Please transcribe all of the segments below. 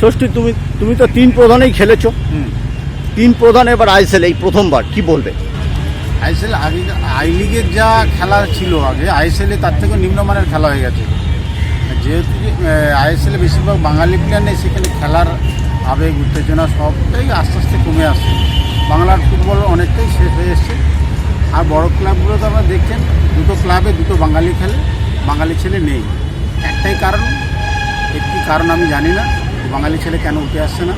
ষষ্ঠী তুমি তুমি তো তিন প্রধানেই খেলেছো। তিন প্রধান এবার আইসেল এই প্রথমবার কি বলবে? আইএসএল আগে আই লিগের যা খেলা ছিল আগে আইএসএলে তার থেকে নিম্নমানের খেলা হয়ে গেছে। যেহেতু আইএসএলে বেশিরভাগ বাঙালি প্লেয়ার নেই সেখানে খেলার আবেগ উত্তেজনা সবটাই আস্তে আস্তে কমে আসছে। বাংলার ফুটবল অনেকটাই শেষ হয়ে এসছে। আর বড় ক্লাবগুলোতে আমরা দেখছেন দুটো ক্লাবে দুটো বাঙালি খেলে বাঙালি ছেলে নেই। একটাই কারণ একটি কারণ আমি জানি না। বাঙালি ছেলে কেন উঠে আসছে না?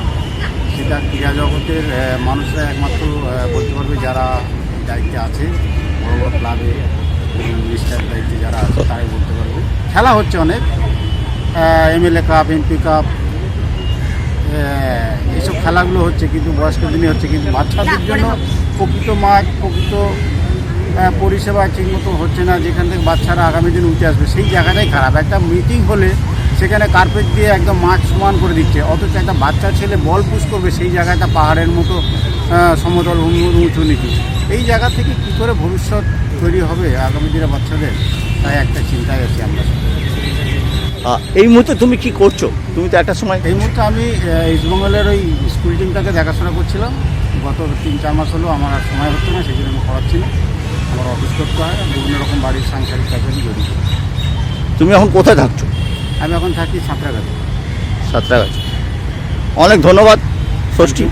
সেটা ক্রীড়া জগতের মানুষরা একমাত্র বলতে পারবে যারা দায়িত্বে আছে, বড় বড় ক্লাবে মিনিস্টার দায়িত্বে যারা আছে, তারাই বলতে পারবে। খেলা হচ্ছে অনেক এমএলএ কাপ এমপি কাপ এইসব খেলাগুলো হচ্ছে, কিন্তু বয়স্ক দিনে হচ্ছে, কিন্তু বাচ্চাদের জন্য প্রকৃত মাঠ, প্রকৃত পরিষেবা ঠিকমতো হচ্ছে না, যেখান থেকে বাচ্চারা আগামী দিন উঠে আসবে, সেই জায়গাটাই খারাপ। একটা মিটিং হলে সেখানে কার্পেট দিয়ে একদম মাঠ সমান করে দিচ্ছে। অথচ একটা বাচ্চা ছেলে বল পুশ করবে সেই জায়গাটা পাহাড়ের মতো সমতল উঁচু উঁচু নিচু। এই জায়গা থেকে কী করে ভবিষ্যৎ তৈরি হবে আগামী দিনে বাচ্চাদের? তাই একটা চিন্তায় আছি আমরা। এই মুহূর্তে তুমি কি করছ? তুমি তো একটা সময় এই মুহূর্তে আমি ইস্টবেঙ্গলের ওই স্কুল টিমটাকে দেখাশোনা করছিলাম। গত তিন চার মাস হলো আমার আর সময় হচ্ছে না সেই জন্য আমি করাচ্ছি না। আমার অফিস করতে হয় বিভিন্ন রকম বাড়ির সাংসারিক কাজে আমি জড়িত। তুমি এখন কোথায় থাকছো? আমি এখন থাকি সাঁতরাগাছি সাঁতরাগাছি অনেক ধন্যবাদ ষষ্ঠী।